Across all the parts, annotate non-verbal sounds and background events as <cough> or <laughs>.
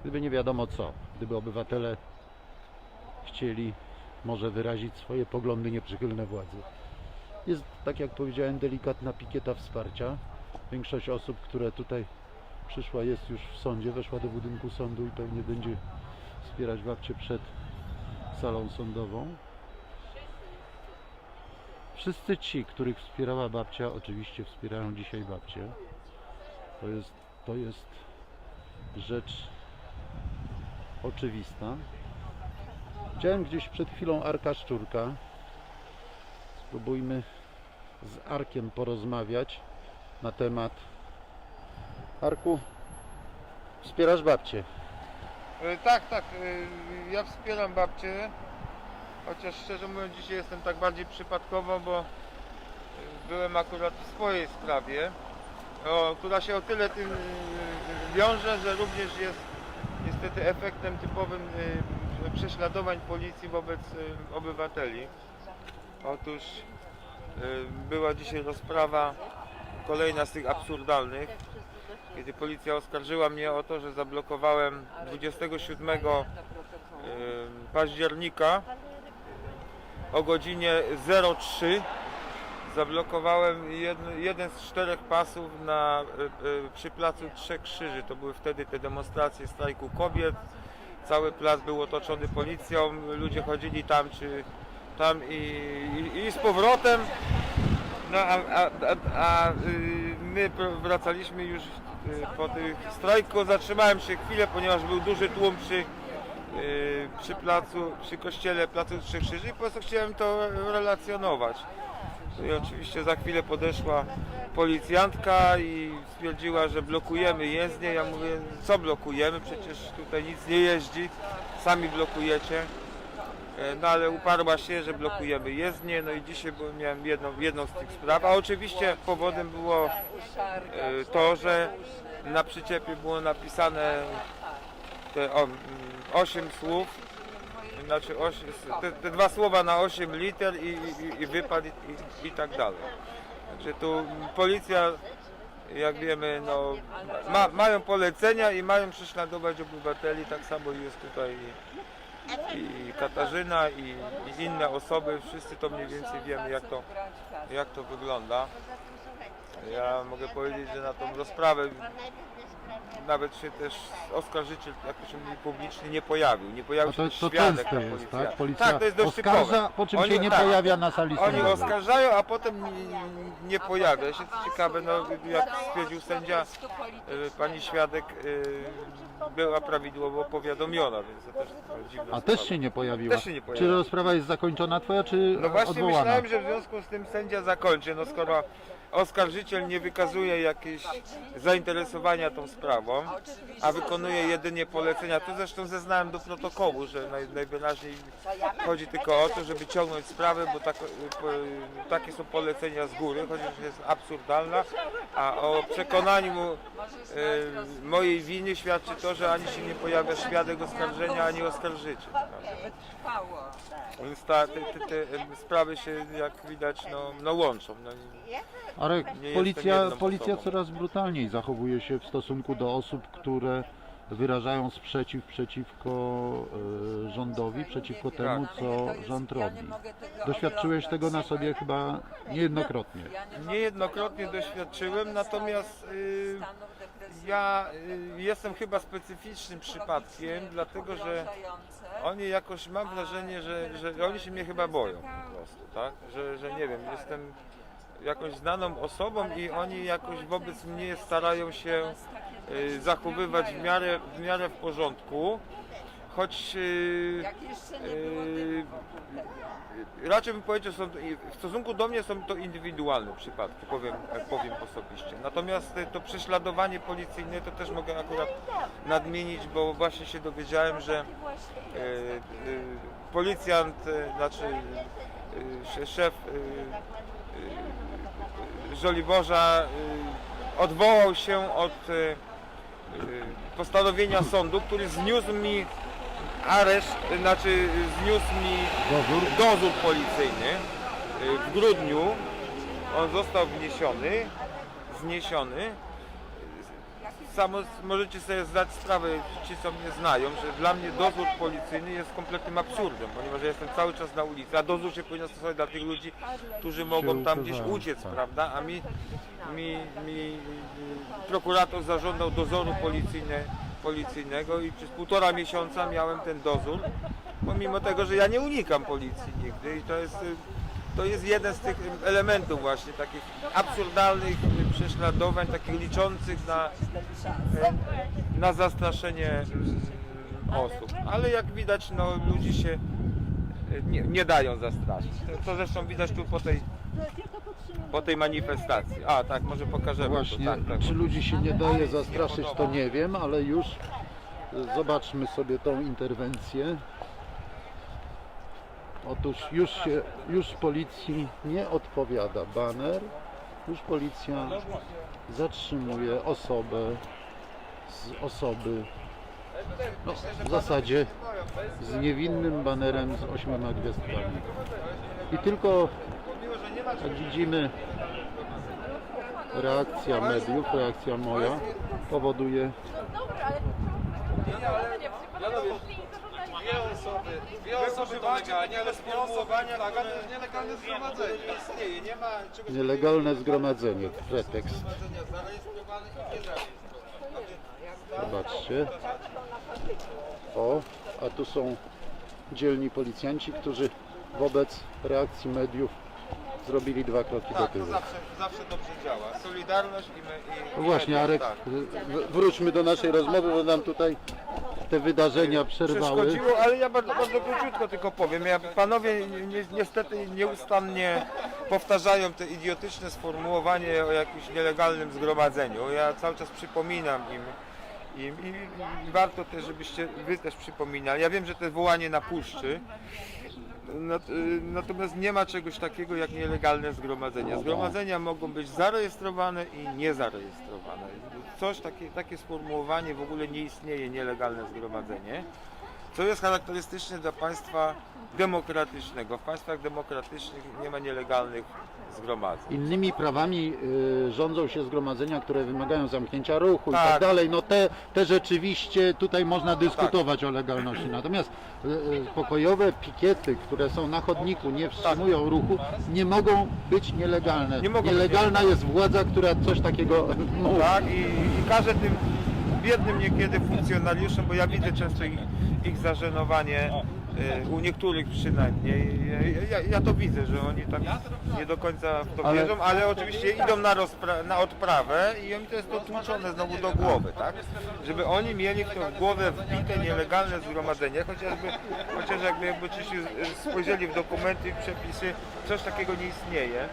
Gdyby nie wiadomo co, gdyby obywatele chcieli może wyrazić swoje poglądy nieprzychylne władzy. Jest, tak jak powiedziałem, delikatna pikieta wsparcia. Większość osób, które tutaj przyszła, jest już w sądzie, weszła do budynku sądu i pewnie będzie wspierać babcię przed salą sądową. Wszyscy ci, których wspierała babcia, oczywiście wspierają dzisiaj babcię. To jest, to jest rzecz oczywista. Widziałem gdzieś przed chwilą Arka Szczurka. Spróbujmy z Arkiem porozmawiać na temat. Arku, wspierasz babcię. E, Tak, tak, e, ja wspieram babcię, chociaż szczerze mówiąc dzisiaj jestem tak bardziej przypadkowo, bo e, byłem akurat w swojej sprawie, która się o tyle tym wiąże, że również jest niestety efektem typowym e, prześladowań policji wobec e, obywateli. Otóż była dzisiaj rozprawa, kolejna z tych absurdalnych, kiedy policja oskarżyła mnie o to, że zablokowałem 27 em, października o godzinie 03 zablokowałem jeden, jeden z czterech pasów na, e, e, przy placu Trzech Krzyży. To były wtedy te demonstracje strajku kobiet. Cały plac był otoczony policją, ludzie chodzili tam czy tam i, i, i z powrotem. No a, a, a, a y, my wracaliśmy już y, po tych strajku. Zatrzymałem się chwilę, ponieważ był duży tłum przy, y, przy placu, przy kościele Placu Trzech Krzyży i po prostu chciałem to relacjonować. No I oczywiście za chwilę podeszła policjantka i stwierdziła, że blokujemy jezdnię. Ja mówię, co blokujemy? Przecież tutaj nic nie jeździ, sami blokujecie. E, No ale uparła się, że blokujemy jezdnię, no i dzisiaj miałem jedną, jedną z tych spraw, a oczywiście powodem było e, to, że na przyczepie było napisane te o, mm, 8 słów, znaczy te, te dwa słowa na 8 liter i, i, i wypad i, i, tak dalej. Także tu policja, jak wiemy, no, ma, mają polecenia i mają prześladować obywateli, tak samo jest tutaj i, i Katarzyna i, i inne osoby, wszyscy to mniej więcej wiemy jak to, jak to wygląda. Ja mogę powiedzieć, że na tą rozprawę nawet się też oskarżyciel, jak to się mówi, publicznie nie pojawił. Nie pojawił to, się to świadek często na jest, policja. tak? Policja tak, to jest dość oskarża, typowe. po czym Oni- się nie tak. pojawia na sali Oni sądowej. oskarżają, a potem nie, nie pojawia się. Co ciekawe, no, jak stwierdził sędzia, e, pani świadek e, była prawidłowo powiadomiona, więc to też dziwna A też się nie pojawiła. Też się nie pojawiła. Czy rozprawa jest zakończona twoja, czy No właśnie odwołana? myślałem, że w związku z tym sędzia zakończy, no skoro oskarżyciel nie wykazuje jakiegoś zainteresowania tą sprawą, a wykonuje jedynie polecenia, to zresztą zeznałem do protokołu, że naj, najwyraźniej chodzi tylko o to, żeby ciągnąć sprawę, bo tak, po, takie są polecenia z góry, chociaż jest absurdalna, a o przekonaniu e, mojej winy świadczy to, że ani się nie pojawia świadek oskarżenia, ani oskarżyciel. Więc ta, te, te, te sprawy się jak widać no, no łączą. No, Arek, Nie jestem policja, jedną policja osobą. coraz brutalniej zachowuje się w stosunku do osób, które wyrażają sprzeciw przeciwko e, rządowi, przeciwko temu, Tak. co rząd robi. Doświadczyłeś tego na sobie chyba niejednokrotnie. Niejednokrotnie doświadczyłem, natomiast y, ja y, jestem chyba specyficznym przypadkiem, dlatego że oni jakoś mam wrażenie, że, że oni się mnie chyba boją po prostu, tak? Że, że nie wiem, jestem jakąś znaną osobą i oni jakoś wobec mnie starają się y, zachowywać w miarę, w miarę w porządku, choć y, Yy, raczej bym powiedział, są, w stosunku do mnie są to indywidualne przypadki, powiem, powiem osobiście. Natomiast y, to prześladowanie policyjne to też mogę akurat nadmienić, bo właśnie się dowiedziałem, że y, y, policjant, y, znaczy y, szef y, y, Żoliborza y, odwołał się od y, y, postanowienia sądu, który zniósł mi areszt, znaczy zniósł mi Dozór? dozór policyjny w grudniu. On został wniesiony, zniesiony. Samo możecie sobie zdać sprawę, ci co mnie znają, że dla mnie dozór policyjny jest kompletnym absurdem, ponieważ ja jestem cały czas na ulicy, a dozór się powinien stosować dla tych ludzi, którzy mogą tam gdzieś uciec, tak. prawda? A mi, mi, mi prokurator zażądał dozoru policyjne, policyjnego i przez półtora miesiąca miałem ten dozór, pomimo tego, że ja nie unikam policji nigdy i to jest, to jest jeden z tych elementów właśnie takich absurdalnych prześladowań, takich liczących na, y, na zastraszenie mm, osób. Ale jak widać, no ludzi się y, nie, nie dają zastraszyć. To, to zresztą widać tu po tej, po tej manifestacji. A tak, może pokażemy. to. Właśnie, tak, tak. czy ludzi się nie daje zastraszyć, to nie wiem, ale już zobaczmy sobie tą interwencję. Otóż już się, już policji nie odpowiada baner, już policja zatrzymuje osobę z osoby, no, w zasadzie z niewinnym banerem z ośmioma gwiazdkami. I tylko, jak widzimy, reakcja mediów, reakcja moja powoduje Dwie osoby, dwie osoby to legalnie, ale sformułowania, które to jest nielegalne zgromadzenie. Nie istnieje, nie ma czegoś nielegalne zgromadzenie, pretekst. zgromadzenia zarejestrowane i niezarejestrowane. Zobaczcie. O, a tu są dzielni policjanci, którzy wobec reakcji mediów zrobili dwa kroki do Tak, to tyłu. zawsze, zawsze dobrze działa. Solidarność i my. I, No właśnie, media, Arek, tak. w- wróćmy do naszej rozmowy, bo nam tutaj te wydarzenia przerwały. Przeszkodziło, ale ja bardzo, bardzo króciutko tylko powiem. Ja, panowie ni- ni- niestety nieustannie powtarzają te idiotyczne sformułowanie o jakimś nielegalnym zgromadzeniu. Ja cały czas przypominam im. im i, I warto też, żebyście wy też przypominali. Ja wiem, że to jest wołanie na puszczy. Y, Natomiast nie ma czegoś takiego jak nielegalne zgromadzenia. Zgromadzenia mogą być zarejestrowane i niezarejestrowane. Coś takie, takie sformułowanie w ogóle nie istnieje nielegalne zgromadzenie. Co jest charakterystyczne dla państwa demokratycznego. W państwach demokratycznych nie ma nielegalnych zgromadzeń. Innymi prawami y, rządzą się zgromadzenia, które wymagają zamknięcia ruchu i Tak. tak dalej. No te, te rzeczywiście tutaj można dyskutować o legalności. Natomiast y, y, pokojowe pikiety, które są na chodniku, nie wstrzymują ruchu, nie mogą być nielegalne. Nie mogą być Nielegalna jest władza, która coś takiego <laughs> mówi. Tak, i, i każę tym biednym niekiedy funkcjonariuszom, bo ja widzę często ich, ich zażenowanie, y, u niektórych przynajmniej. Ja, ja, ja to widzę, że oni tam nie do końca w to Ale- wierzą, ale oczywiście idą na, rozpra- na odprawę i im to jest to tłuczone znowu do głowy, tak? Żeby oni mieli w to w głowę wbite nielegalne zgromadzenie, chociażby, chociaż jakby, jakby spojrzeli w dokumenty i przepisy, coś takiego nie istnieje.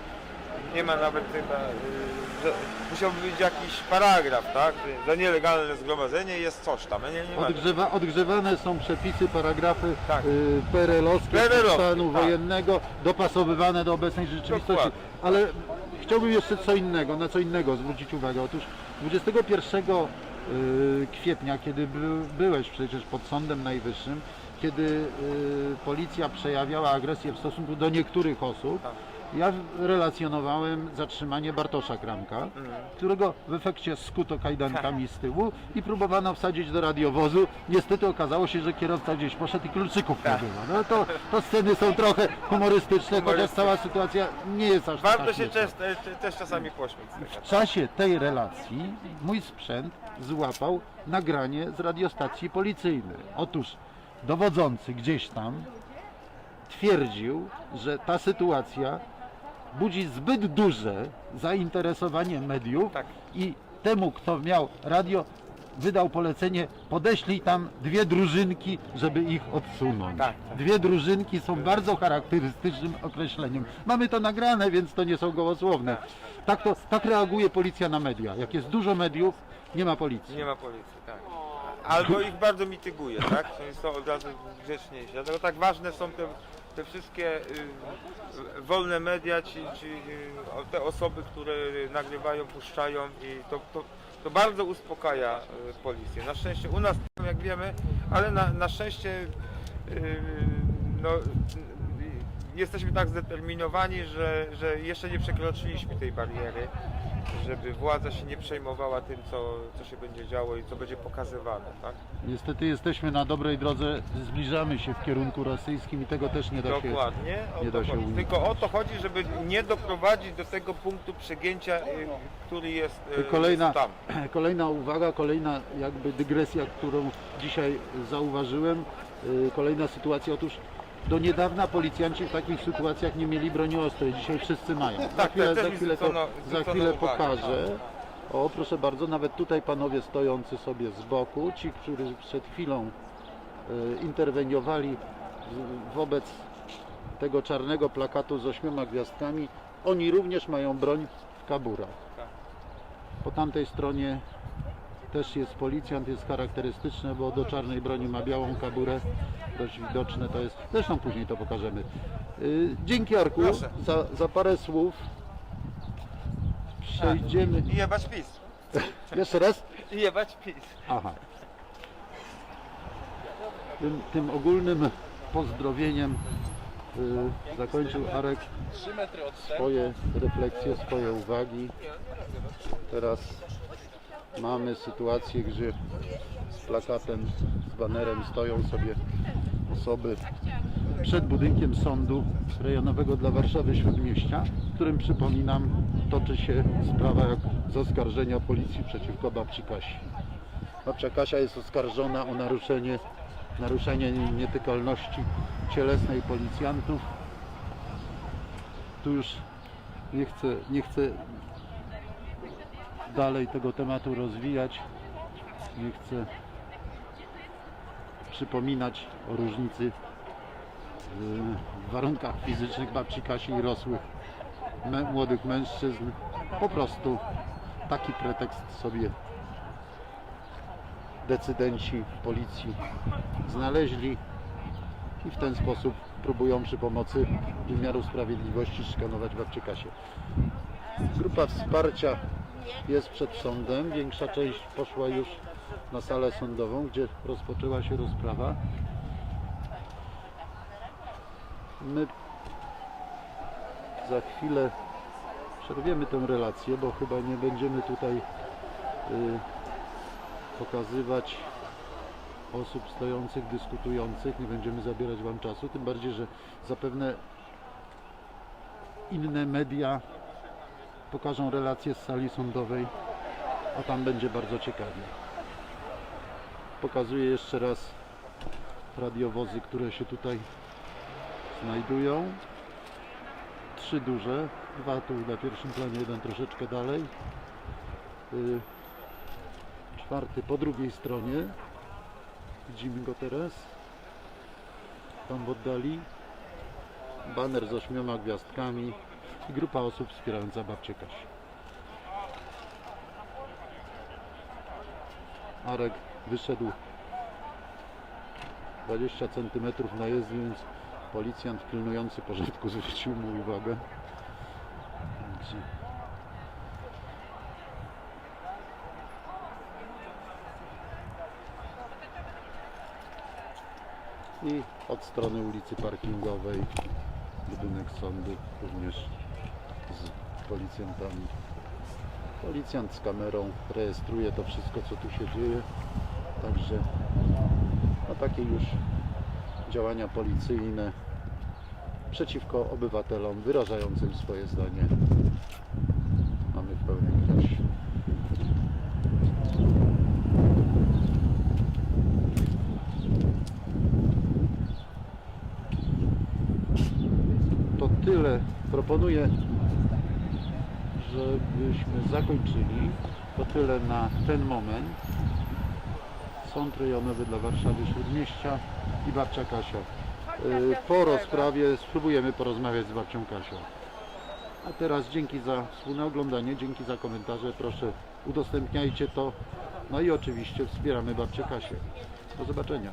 Nie ma nawet chyba, y, że musiałby być jakiś paragraf, tak? że Za nielegalne zgromadzenie jest coś tam. Nie, nie ma. Odgrzewa, odgrzewane są przepisy, paragrafy Tak. y, PRL-owskie PRL-owskie, stanu tak. wojennego, dopasowywane do obecnej rzeczywistości. Dokładnie. Ale chciałbym jeszcze co innego, na co innego zwrócić uwagę. Otóż 21 y, kwietnia, kiedy by, byłeś przecież pod Sądem Najwyższym, kiedy y, policja przejawiała agresję w stosunku do niektórych osób, Tak. Ja relacjonowałem zatrzymanie Bartosza Kramka, którego w efekcie skuto kajdankami z tyłu i próbowano wsadzić do radiowozu. Niestety okazało się, że kierowca gdzieś poszedł i kluczyków nie było. No to, to sceny są trochę humorystyczne, chociaż cała sytuacja nie jest aż taka Warto się śmieszna. też, też, też czasami z tego. W czasie tej relacji mój sprzęt złapał nagranie z radiostacji policyjnej. Otóż dowodzący gdzieś tam twierdził, że ta sytuacja budzi zbyt duże zainteresowanie mediów Tak. i temu, kto miał radio, wydał polecenie, podeślij tam dwie drużynki, żeby ich odsunąć. Tak, tak. Dwie drużynki są bardzo charakterystycznym określeniem. Mamy to nagrane, więc to nie są gołosłowne. Tak, to, tak reaguje policja na media. Jak jest dużo mediów, nie ma policji. Nie ma policji, tak. Albo ich bardzo mityguje, tak? Oni są od razu grzeczniejsi. Dlatego tak ważne są te, te wszystkie y, wolne media, ci, ci, y, te osoby, które nagrywają, puszczają i to, to, to bardzo uspokaja y, policję. Na szczęście u nas, jak wiemy, ale na, na szczęście no, jesteśmy tak zdeterminowani, że, że jeszcze nie przekroczyliśmy tej bariery. Żeby władza się nie przejmowała tym, co, co się będzie działo i co będzie pokazywane, tak? Niestety jesteśmy na dobrej drodze, zbliżamy się w kierunku rosyjskim i tego też nie da się. Dokładnie. O nie to da się chodzi. uniknąć. Tylko o to chodzi, żeby nie doprowadzić do tego punktu przegięcia, y, który jest, y, Kolejna, jest tam. <clears throat> kolejna uwaga, kolejna jakby dygresja, którą dzisiaj zauważyłem. Yy, Kolejna sytuacja. Otóż do niedawna policjanci w takich sytuacjach nie mieli broni ostrej. Dzisiaj wszyscy mają. Za Tak, chwilę, za chwilę, to, za chwilę pokażę. O, proszę bardzo, nawet tutaj panowie stojący sobie z boku, ci, którzy przed chwilą y, interweniowali wobec tego czarnego plakatu z ośmioma gwiazdkami, oni również mają broń w kaburach. Po tamtej stronie też jest policjant, jest charakterystyczne, bo do czarnej broni ma białą kaburę, dość widoczne to jest. Zresztą później to pokażemy. Y, Dzięki Arku Proszę. za, za parę słów. Przejdziemy. I jebać PiS. <laughs> Jeszcze raz? I jebać PiS. Aha. Tym, tym ogólnym pozdrowieniem y, zakończył Arek 3 metry odstęp. swoje refleksje, swoje uwagi. Teraz mamy sytuację, gdzie z plakatem, z banerem stoją sobie osoby przed budynkiem sądu rejonowego dla Warszawy Śródmieścia, w którym przypominam toczy się sprawa z oskarżenia policji przeciwko babci Kasi. Babcia Kasia jest oskarżona o naruszenie, naruszenie nietykalności cielesnej policjantów. Tu już nie chcę, nie chcę dalej tego tematu rozwijać. Nie chcę przypominać o różnicy y, w warunkach fizycznych babci Kasi i rosłych młodych mężczyzn. Po prostu taki pretekst sobie decydenci policji znaleźli i w ten sposób próbują przy pomocy wymiaru sprawiedliwości szykanować babcię Kasię. Grupa wsparcia jest przed sądem. Większa część poszła już na salę sądową, gdzie rozpoczęła się rozprawa. My za chwilę przerwiemy tę relację, bo chyba nie będziemy tutaj y, pokazywać osób stojących, dyskutujących, nie będziemy zabierać Wam czasu, tym bardziej, że zapewne inne media pokażą relacje z sali sądowej, a tam będzie bardzo ciekawie. Pokazuję jeszcze raz radiowozy, które się tutaj znajdują. Trzy duże, dwa tu na pierwszym planie, jeden troszeczkę dalej. Y, Czwarty po drugiej stronie. Widzimy go teraz. Tam w oddali. Baner z ośmioma gwiazdkami i grupa osób wspierająca babcię Kasię. Arek wyszedł 20 cm na jezdni, więc policjant pilnujący porządku <laughs> zwrócił mu uwagę. I od strony ulicy Parkingowej budynek sądu również z policjantami. Policjant z kamerą rejestruje to wszystko, co tu się dzieje. Także no takie już działania policyjne przeciwko obywatelom wyrażającym swoje zdanie mamy w pełnej krasie. To tyle. Proponuję, żebyśmy zakończyli. To tyle na ten moment. Sąd rejonowy dla Warszawy Śródmieścia i babcia Kasia. Y, Po rozprawie spróbujemy porozmawiać z babcią Kasią. A teraz dzięki za wspólne oglądanie, dzięki za komentarze. Proszę udostępniajcie to. No i oczywiście wspieramy babcię Kasię. Do zobaczenia.